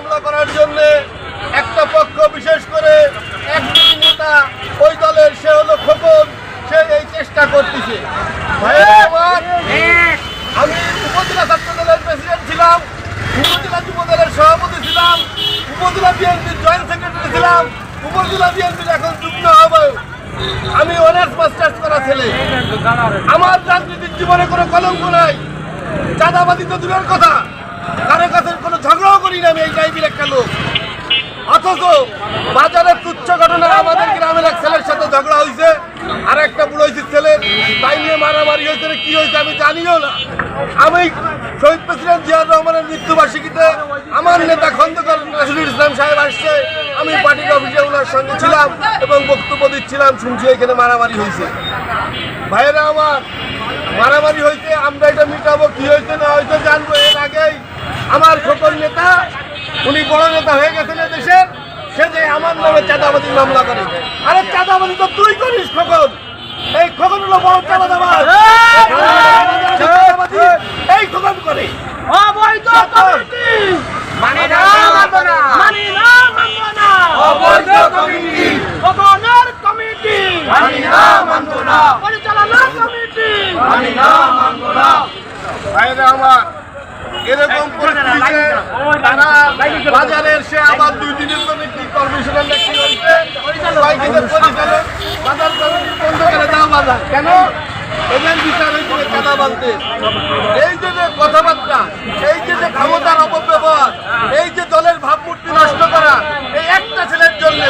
মামলা করার জন্য একটা পক্ষ বিশেষ করে একটি নেতা, ওই দলের সে হলো খোকন, সে এই চেষ্টা করতেছে। আমি উপজেলা ছাত্র দলের প্রেসিডেন্ট ছিলাম, উপজেলা যুব দলের সভাপতি ছিলাম, উপজেলা বিএনপির জয়েন্ট সেক্রেটারি ছিলাম, উপজেলা বিএনপির এখন যুগ্ম আহ্বায়ক। আমি অনার্স মাস্টার্স করা ছেলে। আমার রাজনীতির জীবনে কোনো কলঙ্ক নাই। চাঁদাবাদি তো দূরের কথা। আমি এই টাইপের একটা লোক। অথচ বাজারের তুচ্ছ ঘটনায় আমাদের গ্রামের এক ছেলের সাথে ঝগড়া হয়েছে আর একটা বুড়োইছে ছেলের। তাই নিয়ে মারামারি হয়েছে কি হয়েছে আমি জানিও না। আমি শহীদ প্রেসিডেন্ট জিয়াউর রহমানের মৃত্যুবার্ষিকীতে আমার নেতা খন্দকার নাসিরুল ইসলাম সাহেব আসছে। আমি পার্টির অফিসে ওনার সঙ্গে ছিলাম এবং বক্তব্য দিচ্ছিলাম, শুনছি এখানে মারামারি হয়েছে ভাইয়েরা আমার, মারামারি হয়েছে আমরা এটা মিটাবো, কি হয়েছে না হয়েছে জানব এর আগেই। আমার খোকন নেতা উনি বড় নেতা হয়ে গেছেন দেশের সে যে আমার নামে চাঁদাবাদির মামলা করে। আরে চাঁদাবাদি তো তুই করিস খোকন। এই খোকন হলো বড় চাঁদাবাদ এই খোকন করে। অবৈধ কমিটি। মানে না, মানব না। মানি না মানব না। অবৈধ কমিটি। ভগবানের কমিটি। মানি না, মানব না। পরিচালনা কমিটি। ভাইরা আমার। এরকম পরিস্থিতিতে তারা বাজারের সে আবার দুই দিনের জন্য কি কমিশনার নাকি হয়েছে পরিচালক বাজার কমিটি বন্ধ করে দাও বাজার। কেন? এদের কাদা এই যে যে কথাবার্তা এই যে যে ক্ষমতার অপব্যবহার এই যে দলের ভাবমূর্তি নষ্ট করা এই একটা ছেলের জন্য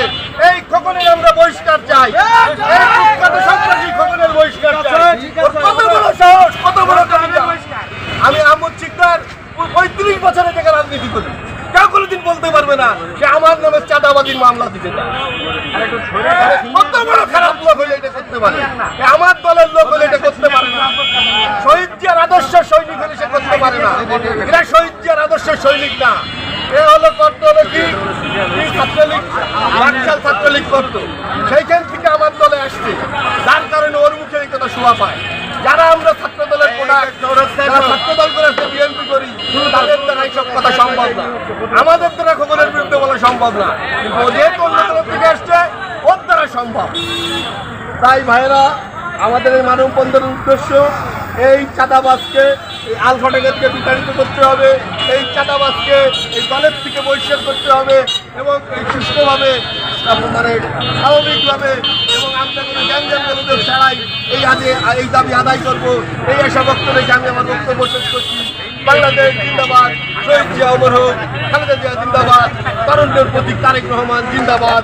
এই খোকনের আমরা বহিষ্কার চাই এই কুখ্যাত সন্ত্রাসী খোকনের বহিষ্কার চাই ওর কত বড় সাহস কত বড় কবিতা আমি আহমদ শিকদার পঁয়ত্রিশ বছরের থেকে রাজনীতি করি। কেউ কোনোদিন বলতে পারবে না আমার নামে মামলা দিতে আমার দলের লোক হলে এটা করতে পারে না। শহীদ আদর্শ সৈনিক হলে সে করতে পারে না। এরা শহীদ আদর্শ সৈনিক না। এ হলো করতে হলো কি ছাত্রলীগ? বাকশাল ছাত্রলীগ করতো। সেইখান থেকে আমার দলে আসছে। যার কারণে ওর মুখে এই কথা শোভা পায়। যারা আমরা ছাত্র দলের প্রোডাক্ট যারা ছাত্র দল করে আছে বিএনপি করি তাদের দ্বারা এইসব কথা সম্ভব না আমাদের দ্বারা খবরের বিরুদ্ধে বলা সম্ভব না। কিন্তু যেহেতু অন্য থেকে আসছে ওর দ্বারা সম্ভব। তাই ভাইরা আমাদের এই মানববন্ধনের উদ্দেশ্য, এই চাঁদাবাজকে, এই আলফাটাকে বিতাড়িত করতে হবে, এই চাঁদাবাজকে, এই দলের থেকে বহিষ্কার করতে হবে, এবং এই সুস্থভাবে মানে স্বাভাবিকভাবে, এবং আমরা কোনো গ্যাঞ্জাম ছাড়াই এই আজে এই দাবি আদায় করব। এই আশা বক্তব্য রেখে আমি আমার বক্তব্য শেষ করছি। বাংলাদেশ জিন্দাবাদ। শহীদ জিয়া অমর হোক, খালেদা জিয়া জিন্দাবাদ। তরুণদের প্রতীক তারেক রহমান জিন্দাবাদ।